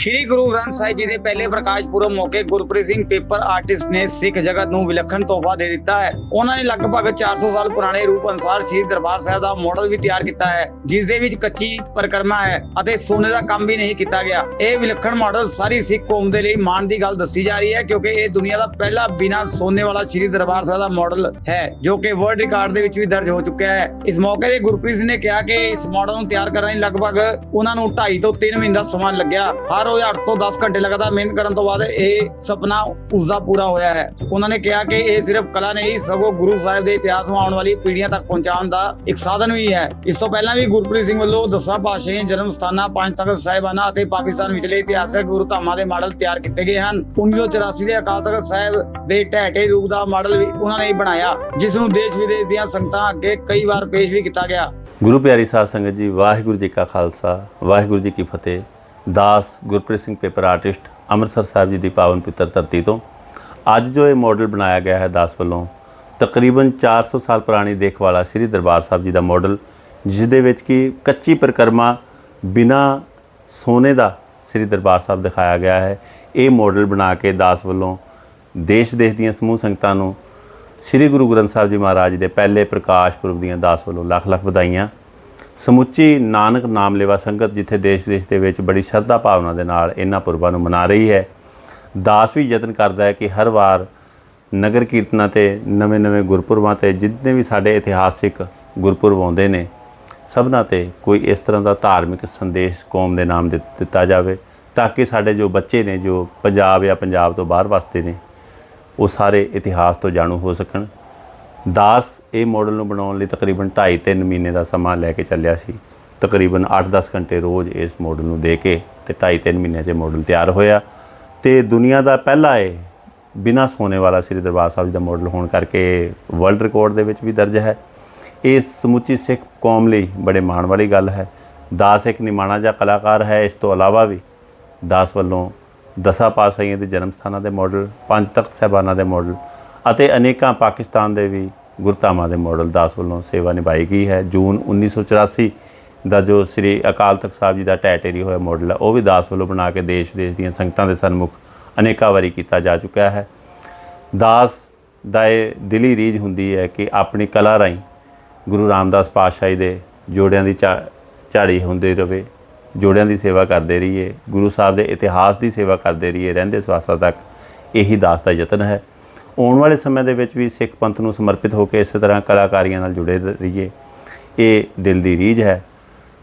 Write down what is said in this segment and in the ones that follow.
ਸ਼੍ਰੀ ਗੁਰੂ ਗ੍ਰੰਥ ਸਾਹਿਬ ਜੀ ਦੇ ਪਹਿਲੇ ਪ੍ਰਕਾਸ਼ ਪੁਰਬ ਮੌਕੇ ਗੁਰਪ੍ਰੀਤ ਸਿੰਘ ਪੇਪਰ ਆਰਟਿਸਟ ਨੇ ਸਿੱਖ ਜਗਤ ਨੂੰ ਵਿਲੱਖਣ ਤੋਹਫਾ ਦੇ ਦਿੱਤਾ ਹੈ। ਉਹਨਾਂ ਨੇ ਲਗਭਗ 400 ਸਾਲ ਪੁਰਾਣੇ ਰੂਪ ਅਨੁਸਾਰ ਸ਼੍ਰੀ ਦਰਬਾਰ ਸਾਹਿਬ ਦਾ ਮਾਡਲ ਵੀ ਤਿਆਰ ਕੀਤਾ ਹੈ, ਜਿਸ ਦੇ ਵਿੱਚ ਕੱਚੀ ਪਰਿਕਰਮਾ ਹੈ ਅਤੇ ਸੋਨੇ ਦਾ ਕੰਮ ਵੀ ਨਹੀਂ ਕੀਤਾ ਗਿਆ। ਇਹ ਵਿਲੱਖਣ ਮਾਡਲ ਸਾਰੀ ਸਿੱਖ ਕੌਮ ਦੇ ਲਈ ਮਾਣ ਦੀ ਗੱਲ ਦੱਸੀ ਜਾ ਰਹੀ ਹੈ, ਕਿਉਂਕਿ ਇਹ ਦੁਨੀਆ ਦਾ ਪਹਿਲਾ ਬਿਨਾਂ ਸੋਨੇ ਵਾਲਾ ਸ਼੍ਰੀ ਦਰਬਾਰ ਸਾਹਿਬ ਦਾ ਮਾਡਲ ਹੈ, ਜੋ ਕਿ ਵਰਲਡ ਰਿਕਾਰਡ ਦੇ ਵਿੱਚ ਵੀ ਦਰਜ ਹੋ ਚੁੱਕਿਆ ਹੈ। ਇਸ ਮੌਕੇ ਤੇ ਗੁਰਪ੍ਰੀਤ ਸਿੰਘ ਨੇ ਕਿਹਾ ਕਿ ਇਸ ਮਾਡਲ ਨੂੰ ਤਿਆਰ ਕਰਨ ਲਈ ਲਗਭਗ ਉਹਨਾਂ ਨੂੰ 2.5 ਤੋਂ 3 ਮਹੀਨੇ ਦਾ ਸਮਾਂ ਲੱਗਿਆ। ਹਰ ਰੋਜ਼ 8 ਤੋਂ 10 ਘੰਟੇ ਲਗਾਤਾਰ ਮਿਹਨਤ ਕਰਨ ਤੋਂ ਬਾਅਦ ਇਹ ਸੁਪਨਾ ਉਸਦਾ ਪੂਰਾ ਹੋਇਆ ਹੈ। ਉਹਨਾਂ ਨੇ ਕਿਹਾ ਕਿ ਇਹ ਸਿਰਫ ਕਲਾ ਨਹੀਂ, ਸਗੋਂ ਗੁਰੂ ਸਾਹਿਬ ਦੇ ਇਤਿਹਾਸ ਨੂੰ ਆਉਣ ਵਾਲੀ ਪੀੜ੍ਹੀਆਂ ਤੱਕ ਪਹੁੰਚਾਉਣ ਦਾ ਇੱਕ ਸਾਧਨ ਵੀ ਹੈ। ਇਸ ਤੋਂ ਪਹਿਲਾਂ ਵੀ ਗੁਰਪ੍ਰੀਤ ਸਿੰਘ ਵੱਲੋਂ ਦਸਾਂ ਪਾਤਸ਼ਾਹੀਆਂ ਜਨਮ ਸਥਾਨਾਂ, ਪੰਜ ਤਖਤ ਸਾਹਿਬਾਨਾਂ ਅਤੇ ਪਾਕਿਸਤਾਨ ਵਿਚਲੇ ਇਤਿਹਾਸਕ ਗੁਰੂ ਧਾਮਾਂ ਦੇ ਮਾਡਲ ਤਿਆਰ ਕੀਤੇ ਗਏ ਹਨ। 1984 ਦੇ ਅਕਾਲ ਤਖਤ ਸਾਹਿਬ ਦੇ ਢਹਿਟੇ ਰੂਪ ਦਾ ਮਾਡਲ ਵੀ ਉਹਨਾਂ ਨੇ ਬਣਾਇਆ, ਜਿਸ ਨੂੰ ਦੇਸ਼ ਵਿਦੇਸ਼ ਦੀਆਂ ਸੰਗਤਾਂ ਅੱਗੇ ਕਈ ਵਾਰ ਪੇਸ਼ ਵੀ ਕੀਤਾ ਗਿਆ। ਗੁਰੂ ਪਿਆਰੀ ਸਾਧ ਸੰਗਤ ਜੀ, ਵਾਹਿਗੁਰੂ ਜੀ ਕਾ ਖਾਲਸਾ, ਵਾਹਿਗੁਰੂ ਜੀ ਕੀ ਫਤਿਹ। ਦਾਸ ਗੁਰਪ੍ਰੀਤ ਸਿੰਘ ਪੇਪਰ ਆਰਟਿਸਟ ਅੰਮ੍ਰਿਤਸਰ ਸਾਹਿਬ ਜੀ ਦੀ ਪਾਵਨ ਪਿੱਤਰ ਧਰਤੀ ਤੋਂ। ਅੱਜ ਜੋ ਇਹ ਮਾਡਲ ਬਣਾਇਆ ਗਿਆ ਹੈ ਦਾਸ ਵੱਲੋਂ, ਤਕਰੀਬਨ 400 ਸਾਲ ਪੁਰਾਣੀ ਦੇਖਵਾਲਾ ਸ੍ਰੀ ਦਰਬਾਰ ਸਾਹਿਬ ਜੀ ਦਾ ਮਾਡਲ ਜਿਸ ਦੇ ਵਿੱਚ ਕਿ ਕੱਚੀ ਪ੍ਰਕਰਮਾ ਬਿਨਾ ਸੋਨੇ ਦਾ ਸ੍ਰੀ ਦਰਬਾਰ ਸਾਹਿਬ ਦਿਖਾਇਆ ਗਿਆ ਹੈ। ਇਹ ਮਾਡਲ ਬਣਾ ਕੇ ਦਾਸ ਵੱਲੋਂ ਦੇਸ਼ ਦੇਸ਼ ਦੀਆਂ ਸਮੂਹ ਸੰਗਤਾਂ ਨੂੰ ਸ੍ਰੀ ਗੁਰੂ ਗ੍ਰੰਥ ਸਾਹਿਬ ਜੀ ਮਹਾਰਾਜ ਦੇ ਪਹਿਲੇ ਪ੍ਰਕਾਸ਼ ਪੁਰਬ ਦੀਆਂ ਦਾਸ ਵੱਲੋਂ ਲੱਖ ਲੱਖ ਵਧਾਈਆਂ। ਸਮੁੱਚੀ ਨਾਨਕ ਨਾਮ ਲੇਵਾ ਸੰਗਤ ਜਿੱਥੇ ਦੇਸ਼ ਵਿਦੇਸ਼ ਦੇ ਵਿੱਚ ਬੜੀ ਸ਼ਰਧਾ ਭਾਵਨਾ ਦੇ ਨਾਲ ਇਹਨਾਂ ਪੁਰਬਾਂ ਨੂੰ ਮਨਾ ਰਹੀ ਹੈ, ਦਾਸ ਵੀ ਯਤਨ ਕਰਦਾ ਹੈ ਕਿ ਹਰ ਵਾਰ ਨਗਰ ਕੀਰਤਨਾਂ ਤੇ ਨਵੇਂ-ਨਵੇਂ ਗੁਰਪੁਰਬਾਂ ਤੇ ਜਿੰਨੇ ਵੀ ਸਾਡੇ ਇਤਿਹਾਸਿਕ ਗੁਰਪੁਰਬ ਆਉਂਦੇ ਨੇ, ਸਭਨਾਂ ਤੇ ਕੋਈ ਇਸ ਤਰ੍ਹਾਂ ਦਾ ਧਾਰਮਿਕ ਸੰਦੇਸ਼ ਕੌਮ ਦੇ ਨਾਮ ਦਿੱਤ- ਦਿੱਤਾ ਜਾਵੇ ਤਾਂ ਕਿ ਸਾਡੇ ਜੋ ਬੱਚੇ ਨੇ, ਜੋ ਪੰਜਾਬ ਜਾਂ ਪੰਜਾਬ ਤੋਂ ਬਾਹਰ ਵਸਦੇ ਨੇ, ਉਹ ਸਾਰੇ ਇਤਿਹਾਸ ਤੋਂ ਜਾਣੂ ਹੋ ਸਕਣ। ਦਾਸ ਇਹ ਮਾਡਲ ਨੂੰ ਬਣਾਉਣ ਲਈ ਤਕਰੀਬਨ 2.5-3 ਮਹੀਨੇ ਦਾ ਸਮਾਂ ਲੈ ਕੇ ਚੱਲਿਆ ਸੀ। ਤਕਰੀਬਨ 8-10 ਘੰਟੇ ਰੋਜ਼ ਇਸ ਮਾਡਲ ਨੂੰ ਦੇ ਕੇ ਤੇ 2.5-3 ਮਹੀਨਿਆਂ 'ਚ ਮਾਡਲ ਤਿਆਰ ਹੋਇਆ। ਤੇ ਦੁਨੀਆ ਦਾ ਪਹਿਲਾ ਇਹ ਬਿਨਾ ਸੋਨੇ ਵਾਲਾ ਸ੍ਰੀ ਦਰਬਾਰ ਸਾਹਿਬ ਜੀ ਦਾ ਮਾਡਲ ਹੋਣ ਕਰਕੇ ਵਰਲਡ ਰਿਕਾਰਡ ਦੇ ਵਿੱਚ ਵੀ ਦਰਜ ਹੈ। ਇਹ ਸਮੁੱਚੀ ਸਿੱਖ ਕੌਮ ਲਈ ਬੜੇ ਮਾਣ ਵਾਲੀ ਗੱਲ ਹੈ। ਦਾਸ ਇੱਕ ਨਿਮਾਣਾ ਜਿਹਾ ਕਲਾਕਾਰ ਹੈ। ਇਸ ਤੋਂ ਇਲਾਵਾ ਵੀ ਦਾਸ ਵੱਲੋਂ ਦਸਾਂ ਪਾਤਸ਼ਾਹੀਆਂ ਦੇ ਜਨਮ ਸਥਾਨਾਂ ਦੇ ਮਾਡਲ ਪੰਜ ਤਖਤ ਸਾਹਿਬਾਨਾਂ ਦੇ ਮਾਡਲ ਅਤੇ ਅਨੇਕਾਂ ਪਾਕਿਸਤਾਨ ਦੇ ਵੀ ਗੁਰਧਾਮਾਂ ਦੇ ਮਾਡਲ ਦਾਸ ਵੱਲੋਂ ਸੇਵਾ ਨਿਭਾਈ ਗਈ ਹੈ। ਜੂਨ 1984 ਦਾ ਜੋ ਸ੍ਰੀ ਅਕਾਲ ਤਖਤ ਸਾਹਿਬ ਜੀ ਦਾ ਟੈਟੇਰੀ ਹੋਇਆ ਮਾਡਲ ਹੈ, ਉਹ ਵੀ ਦਾਸ ਵੱਲੋਂ ਬਣਾ ਕੇ ਦੇਸ਼ ਦੇਸ਼ ਦੀਆਂ ਸੰਗਤਾਂ ਦੇ ਸਨਮੁਖ ਅਨੇਕਾਂ ਵਾਰੀ ਕੀਤਾ ਜਾ ਚੁੱਕਾ ਹੈ। ਦਾਸ ਦਾ ਇਹ ਦਿਲੀ ਰੀਝ ਹੁੰਦੀ ਹੈ ਕਿ ਆਪਣੀ ਕਲਾ ਰਾਹੀਂ ਗੁਰੂ ਰਾਮਦਾਸ ਪਾਤਸ਼ਾਹੀ ਦੇ ਜੋੜਿਆਂ ਦੀ ਝਾ- ਝਾੜੀ ਹੁੰਦੇ ਰਵੇ, ਜੋੜਿਆਂ ਦੀ ਸੇਵਾ ਕਰਦੇ ਰਹੀਏ, ਗੁਰੂ ਸਾਹਿਬ ਦੇ ਇਤਿਹਾਸ ਦੀ ਸੇਵਾ ਕਰਦੇ ਰਹੀਏ, ਰਹਿੰਦੇ ਸਵਾਸਾਂ ਤੱਕ ਇਹੀ ਦਾਸ ਦਾ ਯਤਨ ਹੈ। ਆਉਣ ਵਾਲੇ ਸਮੇਂ ਦੇ ਵਿੱਚ ਵੀ ਸਿੱਖ ਪੰਥ ਨੂੰ ਸਮਰਪਿਤ ਹੋ ਕੇ ਇਸੇ ਤਰ੍ਹਾਂ ਕਲਾਕਾਰੀਆਂ ਨਾਲ ਜੁੜੇ ਰਹੀਏ। ਇਹ ਦਿਲ ਦੀ ਰੀਝ ਹੈ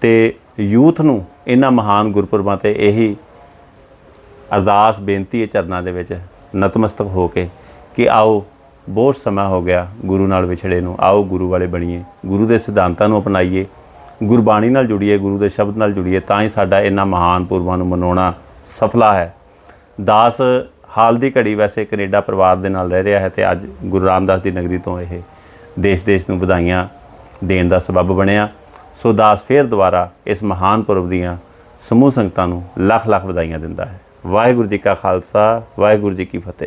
ਤੇ ਯੂਥ ਨੂੰ ਇਹਨਾਂ ਮਹਾਨ ਗੁਰਪੁਰਬਾਂ ਤੇ ਇਹੀ ਅਰਦਾਸ, ਬੇਨਤੀ ਹੈ ਚਰਨਾਂ ਦੇ ਵਿੱਚ ਨਤਮਸਤਕ ਹੋ ਕੇ ਕਿ ਆਓ, ਬਹੁਤ ਸਮਾਂ ਹੋ ਗਿਆ ਗੁਰੂ ਨਾਲ ਵਿਛੜੇ ਨੂੰ, ਆਓ ਗੁਰੂ ਵਾਲੇ ਬਣੀਏ, ਗੁਰੂ ਦੇ ਸਿਧਾਂਤਾਂ ਨੂੰ ਅਪਣਾਈਏ, ਗੁਰਬਾਣੀ ਨਾਲ ਜੁੜੀਏ, ਗੁਰੂ ਦੇ ਸ਼ਬਦ ਨਾਲ ਜੁੜੀਏ, ਤਾਂ ਹੀ ਸਾਡਾ ਇਹਨਾਂ ਮਹਾਨ ਪੁਰਬਾਂ ਨੂੰ ਮਨਾਉਣਾ ਸਫਲਾ ਹੈ। ਦਾਸ ਹਾਲ ਦੀ ਘੜੀ ਵੈਸੇ ਕੈਨੇਡਾ ਪਰਿਵਾਰ ਦੇ ਨਾਲ ਰਹਿ ਰਿਹਾ ਹੈ ਤੇ ਅੱਜ ਗੁਰੂ ਰਾਮਦਾਸ ਦੀ ਨਗਰੀ ਤੋਂ ਇਹ ਦੇਸ਼-ਦੇਸ਼ ਨੂੰ ਵਧਾਈਆਂ ਦੇਣ ਦਾ ਸਬਬ ਬਣਿਆ। ਸੋ ਦਾਸ ਫੇਰ ਦੁਬਾਰਾ ਇਸ ਮਹਾਨ ਪੁਰਬ ਦੀਆਂ ਸਮੂਹ ਸੰਗਤਾਂ ਨੂੰ ਲੱਖ ਲੱਖ ਵਧਾਈਆਂ ਦਿੰਦਾ ਹੈ। ਵਾਹਿਗੁਰੂ ਜੀ ਕਾ ਖਾਲਸਾ, ਵਾਹਿਗੁਰੂ ਜੀ ਕੀ ਫਤਿਹ।